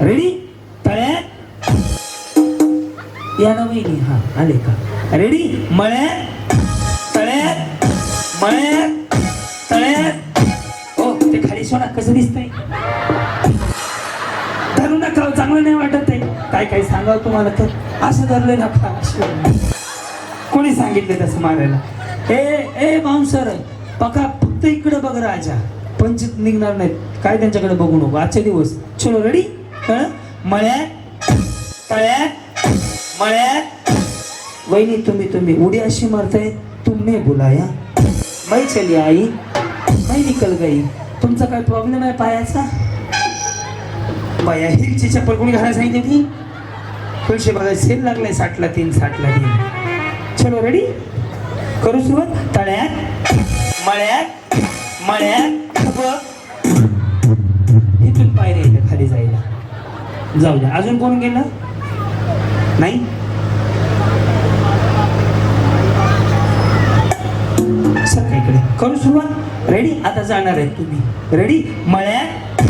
Ready तळ्यात या ना हा आले का? रेडी मळ्यात तळ्यात मळ्यात तळ्यात हो ते खाली सोडा कसं दिसतंय? धरू नका चांगलं नाही वाटत आहे. काय काय सांगावं तुम्हाला तर? असं धरलं नका कोणी सांगितलं तसं मारायला? ए ए बाउन्सर पका फक्त इकडे बघ राजा. पंचित निघणार नाहीत. काय त्यांच्याकडे बघू नको? आजचे दिवस. चलो रेडी मळ्या तळ्या मळ्यात वहिनी तुम्ही तुम्ही उडी अशी मारताय तुम्ही बुलाया. मैं चली आई मैं निकल गई. तुमचा काय प्रॉब्लेम आहे पायाचा? पाया हिलची चप्पल कोणी घालायला सांगितली ती पैसे बघा सेल लागलाय साठला तीन साठला तीन. चलो रेडी करू सुरुवात. तळ्यात मळ्यात मळ्यात जाऊ द्या. अजून कोण गेलं? नाही? इकडे? करू सुरुवात? रेडी आता जाणार आहे तुम्ही. रेडी मळ्यात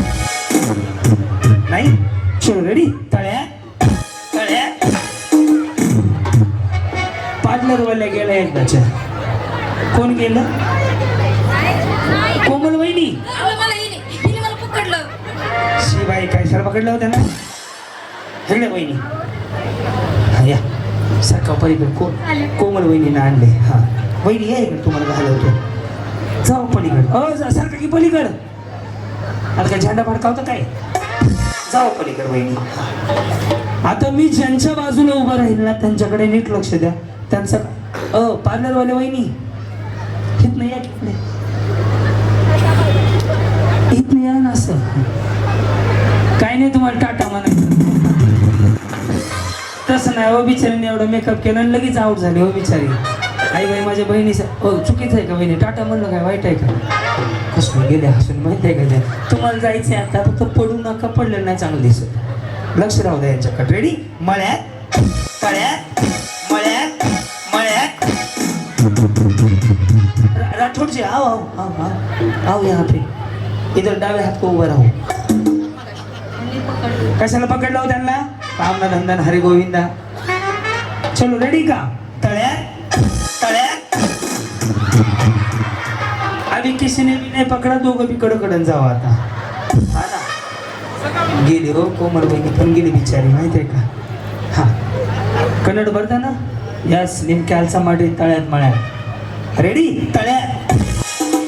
नाही? चलो रेडी तळ्यात तळ्यात पार्लरवाल्या गेल्या एकदाच्या. कोण गेलं? कोमल वहिनी. शिवाई काय सर पकडलं होतं ना? हेगडे वहिनी हा या सारखा पलीकडे को कोमल वहिनीनं आणले हा वहिनी या इकडे तुम्हाला घालवतो जाऊ पलीकडे अ जा सारखं की पलीकडं आता काय झेंडा फडकावतं काय जाऊ पलीकडे वहिनी आता मी ज्यांच्या बाजूला उभं राहील ना त्यांच्याकडे नीट लक्ष द्या त्यांचं अ पार्लरवाले वहिनी इथनं या इकडे इथनं या ना असं काही नाही तुम्हाला टाटा म्हणायचं. तसं नाही हो बिचारीने एवढं मेकअप केला आणि लगेच आउट झाले हो बिचारी. आई बाई माझ्या बहिणी हो चुकीचं आहे का बहिणी? टाटा म्हणलं काय वाईट आहे का? कसं गेले हसून माहिती आहे का त्या तुम्हाला जायचं आहे आता फक्त पडू नका पडलं नाही चांगलं दिसत. लक्ष राहू द्या यांच्याकडे. रेडी मळ्यात तळ्यात मळ्यात मळ्यात. रा- आओ आओ आओ आओ आओ यहाँ पे इधर डावे हात को उभं राहू. कशाला पकडलं हो त्यांना? कामना धंदा हरी गोविंदा चलो रेडी का? तळ्यात तळ्यात आम्ही किसीने भी नाही पकडा दोघं बी कडकडन जावं आता. हा ना? गेली हो कोमल बहिणी पण गेली बिचारी माहिती आहे का? हा. कन्नड भरता ना? यस आलसा माटे तळ्यात मळ्यात रेडी तळ्यात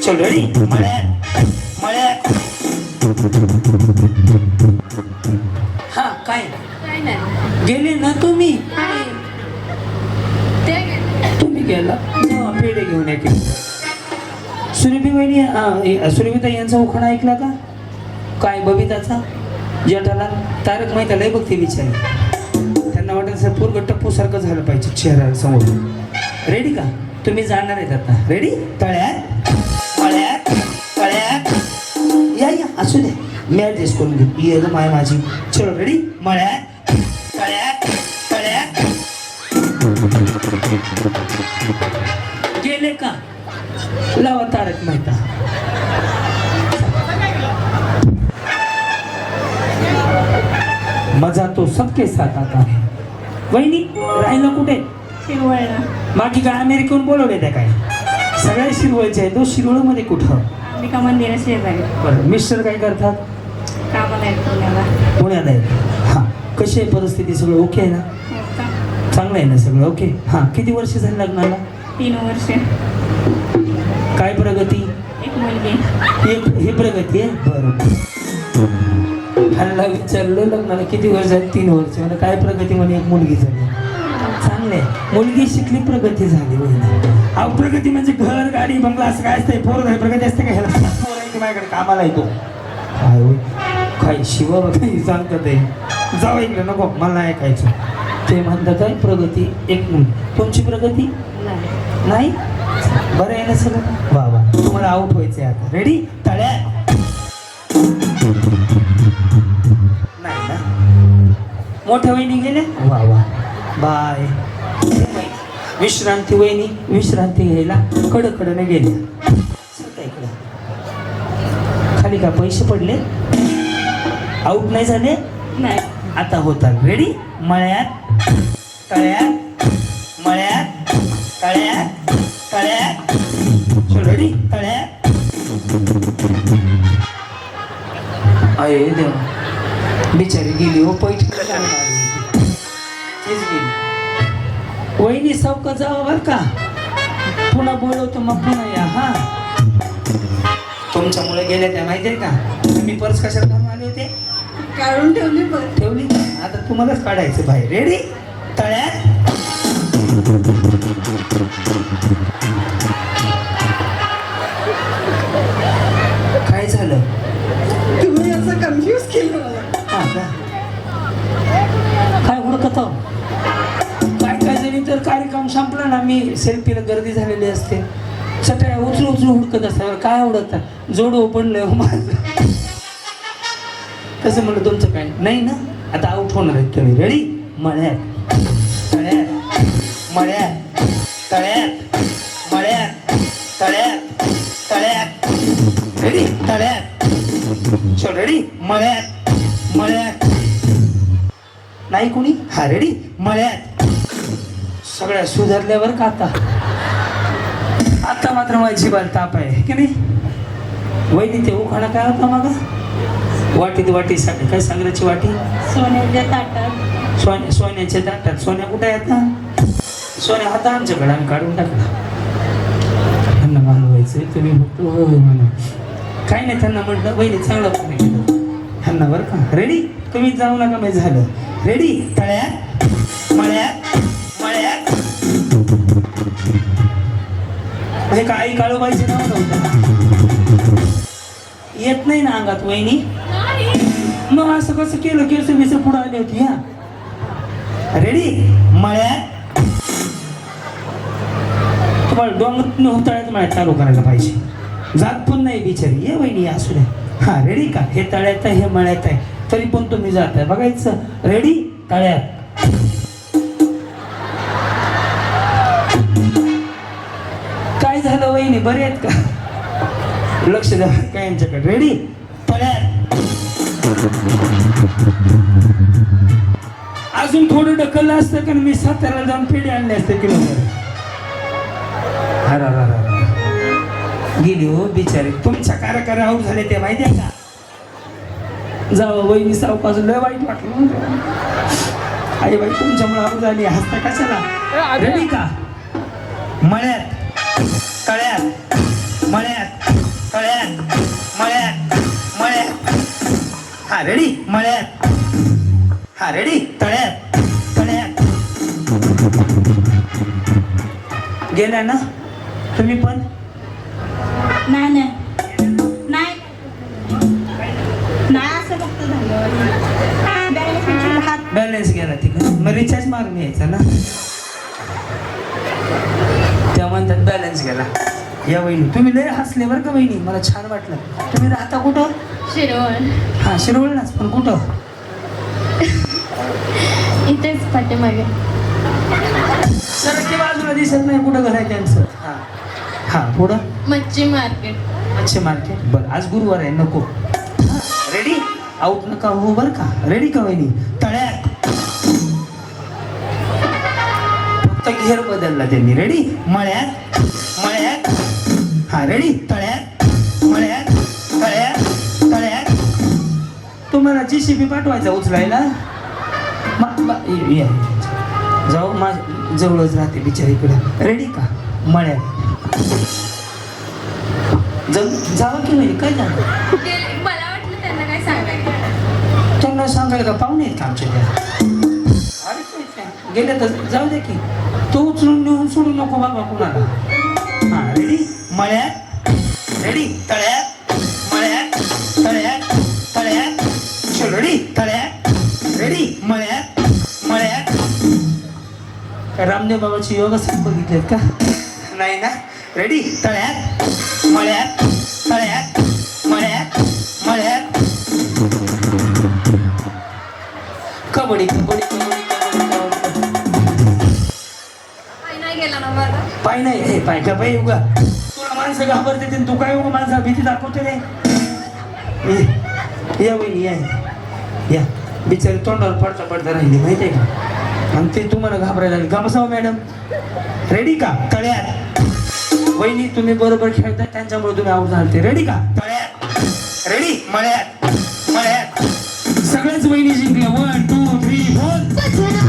चल रेडी मळ्यात मळ्यात काय काय नाही. गेले ना तुम्ही? ते? तुम्ही गेला. पेढे घेऊन या सुरभी वहिनी सुरभिता यांचा उखाणा ऐकला का? काय बबिताचा? जटाला तारक माहिती लय बघते बिचारी त्यांना वाटत सर पूर्ण टप्पू सारखं झालं पाहिजे चेहरा समोर. रेडी का? तुम्ही जाणार आहेत आता. रेडी तळ्यात मळ्यात तळ्यात. या या असू दे. मी ऍडजस्ट करून घेऊ ये ग माय माझी चलो रेडी मळ्यात तळ्यात तळ्यात गेले का? लावा तारक मेहता। मजा तो सबके साथ आता है। वहिनी राहिलं कुठे? बाकी काय अमेरिकेहून बोलवले त्या काय? सगळ्या शिरवळचे आहे तो शिरवळमध्ये कुठं? अंबिका मंदिरा शेजारी बरं मिस्टर काय करतात? पुण्यात आहे हां कशी आहे परिस्थिती? सगळं ओके आहे ना? चांगलं आहे ना सगळं? ओके हां किती वर्ष झाली लग्नाला? तीन वर्ष. काय प्रगती? एक मुलगी. एक हे प्रगती आहे? बरं. ह्याला विचारलं लग्नाला किती वर्ष झाली? तीन वर्ष. म्हणजे काय प्रगती म्हणे एक मुलगी झाली? चांगले मुलगी शिकली प्रगती झाली वहिनी. अहो प्रगती म्हणजे घर गाडी बंगला असं काय असतंय? पोर झाली प्रगती असते का ह्याला? पोर आहे की माझ्याकडे? कामाला येतो काय शिवा काही सांगतात ते. जाऊ इकडे नको मला नाही ऐकायचं. ते म्हणतात काय प्रगती एक मुलगी तुमची प्रगती? नाही. नाही? बरं आहे ना सगळं? वा वा. तुम्हाला आउट व्हायचंय आता. रेडी तळ्या. नाही ना? मोठ्या वहिनी गेल्या? वा वा. बाय. विश्रांती वहिनी विश्रांती घ्यायला कडकडने गेल्या. इकडं. खाली का पैसे पडले? आउट नाही झाले? नाही. आता होतात. रेडी मळ्यात तळ्यात मळ्यात तळ्यात तळ्यात. रेडी तळ्यात. अये देवा. बिचारी गेली हो पैठ तेच गेली. वहिनी सौक जावं बर का. पुन्हा बोलवतो मग पुन्हा या हा. तुमच्यामुळे गेल्या त्या माहितीये का? मी पर्स कशाला आले होते? काढून ठेवली पण ठेवली? आता तुम्हालाच काढायचं बाहेर. रेडी तळ्यात. काय झालं? तुम्ही असं कन्फ्युज केलं मला. हा का? काय हुडकत आहो? काय काय जणी तर कार्यक्रम संपला ना मी सेल्फीला गर्दी झालेली असते. सकाळी उचलू उचलू हुडकत असतात. काय आवडत? जोडो पडलंय हो माझं. तसं म्हणलं तुमचं काय नाही ना? आता आऊट होणार आहेत तुम्ही. रेडी मळ्यात. तळ्यात मळ्यात. तळ्यात. मळ्यात. तळ्यात. तळ्यात. रेडी तळ्यात. चल रेडी मळ्यात. मळ्यात. नाही कोणी? हा रेडी मळ्यात. सगळ्या सुधारल्यावर का आता? आता मात्र माझी बाल ताप आहे. की नाही? वैदी ते उखाणा काय होता मागा? वाटीत वाटी सा काय सांगण्याची वाटी? सोन्याच्या ताटात. सोन्या सोन्याच्या दाटात सोन्या कुठे आहेत ना? सोन्या होता आमच्याकडे. आम्ही काढून टाकला. त्यांना मानवायचं तुम्ही फक्त होय होय म्हणा काही नाही त्यांना म्हटलं वहिनी चांगलं पण केलं त्यांना बरं का? रेडी तुम्ही जाऊ नका मी झालं. रेडी तळ्यात? मळ्यात? मळ्यात? हे का आई काळूबाईचे नाव नव्हतं. येत नाही ना अंगात वहिनी. मग असं कसं केलं केस बिस पुढे आली होती हा? रेडी मळ्यात. तुम्हाला डोंगर उतळ्यात मळ्यात चालू करायला पाहिजे. जात पण नाही बिचारी. ये वहिनी असू द्या. हा रेडी का? हे तळ्यात आहे हे मळ्यात आहे. तरी पण तुम्ही जात आहे. बघायचं. रेडी तळ्यात. काय झालं वहिनी? बरे आहेत का? लक्ष द्या. काय यांच्याकडे? रेडी अजून थोडं ढकललं असतं का? मी साताऱ्याला जाऊन पेढे आणले असते किलोमीटर. अरे. गेली हो बिचारी. तुमच्या कार्यकारी आऊट झाले ते माहिती आहे का? जावं वहिनी सावकाश लय वाईट वाटलं आई बाई तुमच्यामुळे आऊट झाली. हसता कशाला? रेडी का? मळ्यात. तळ्यात. मळ्यात. मळ्यात मळ्यात हा रेडी मळ्यात. हा रेडी तळ्यात तळ्यात. गेल्या ना? तुम्ही पण? नाही नाही. नाही. नाही असं फक्त झालं. Balance विचारलं, हात. बॅलन्स गेला तिकडे. मग रिचार्ज मारून यायचा ना? त्या म्हणतात बॅलन्स गेला या वहिनी तुम्ही लय हसले बरं का वहिनी मला छान वाटलं. तुम्ही राहता कुठं? शिरवण हा शिरवळलाच पण कुठं? इथेच पाठीमागे. सरकी बाजूला दिसत नाही कुठं घर आहे त्यांचं. हा. हा पुढं? मच्छी मार्केट. अच्छे मार्केट. बरं आज गुरुवार आहे नको. रेडी आऊट नका हो बरं का? रेडी का वहिनी? तळ्यात. फक्त घेर बदलला त्यांनी. रेडी मळ्यात. मळ्यात. हा रेडी तळ्यात मळ्यात तळ्यात तळ्यात. तुम्हाला जी सी बी पाठवायचा उचलायला. जाऊ मा जवळच राहते बिचारीकडे रेडी का? मळ्यात. जावं की नाही? काय झालं? मला वाटलं त्यांना काय सांगायचं. त्यांना सांगायला का पाहुणे आहेत का आमच्या गेले तर जाऊ दे की. तो उचलून नेऊन सोडू नको बाबा कुणाला. हा रेडी मळ्यात रेडी तळ्यात मळ्यात तळ्यात तळ्यात रेडी तळ्यात रेडी मळ्यात मळ्यात. रामदेव बाबाची योगासन बघितलेत का? नाही ना? रेडी तळ्यात मळ्यात तळ्यात मळ्यात मळ्यात. कबड्डी कबड्डी कबड्डी पाय नाही हे पाय का पाय उगा? माणसं घाबरते ते. तू काय हो माणसा भीती दाखवते रे? या वहिनी या. या. बिचारी तोंडावर पडता पडता राहिली माहितीये का? आणि ते तुम्हाला घाबरायला लागले. का बसावं मॅडम. रेडी का? तळ्यात. वहिनी तुम्ही बरोबर खेळता त्यांच्यामुळे तुम्ही आऊट झालते. रेडी का? तळ्यात. रेडी मळ्यात. मळ्यात. सगळ्याच वहिनी जिंकल्या वन टू थ्री फोर